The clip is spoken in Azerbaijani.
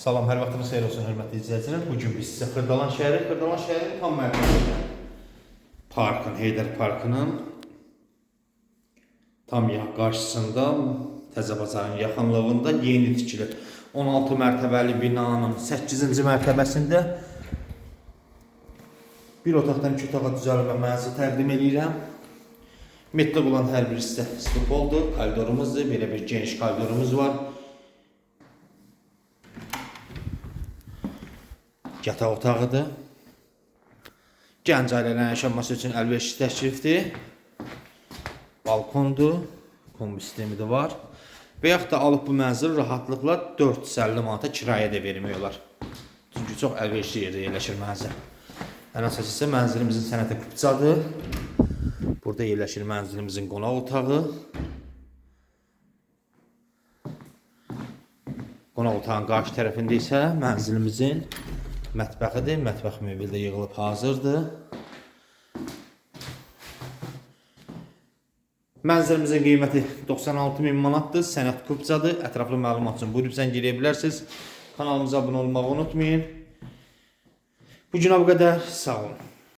Salam, hər vaxtınız xeyir olsun hörmətli izləyicilər. Bu gün biz sizə Xırdalan şəhəri, Xırdalan şəhərinin tam mərkəzində parkın, Heydər Parkının tam qarşısında Təzə bazarın yaxınlığında yeni tikilir. 16 mərtəbəli binanın 8-ci mərtəbəsində bir otaqdan iki otağa düzəlmə mənzil təqdim edirəm. Metdə olan hər bir hissə stupoldur, koridorumuzdur, belə bir geniş koridorumuz var. Yataq otağıdır. Gənc ailələrin yaşaması üçün əlverişli təklifdir. Balkondur, kombi sistemi də var. Və yaxud da alıb bu mənzili rahatlıqla 450 manata kirayə də vermək olar. Çünki çox əlverişli yerdə yerləşir mənzil. Ən əsas isə mənzilimizin sənəti kupçadır. Burada yerləşir mənzilimizin qonaq otağı. Qonaq otağın qarşı tərəfində isə mənzilimizin mətbəxidir. Mətbəx mebeli də yığılıb hazırdır. Mənzilimizin qiyməti 96 min manatdır. Sənət kupçadır. Ətraflı məlumat üçün buyurub zəng eləyə bilərsiniz. Kanalımıza abunə olmağı unutmayın. Bu günə bu qədər. Sağ olun.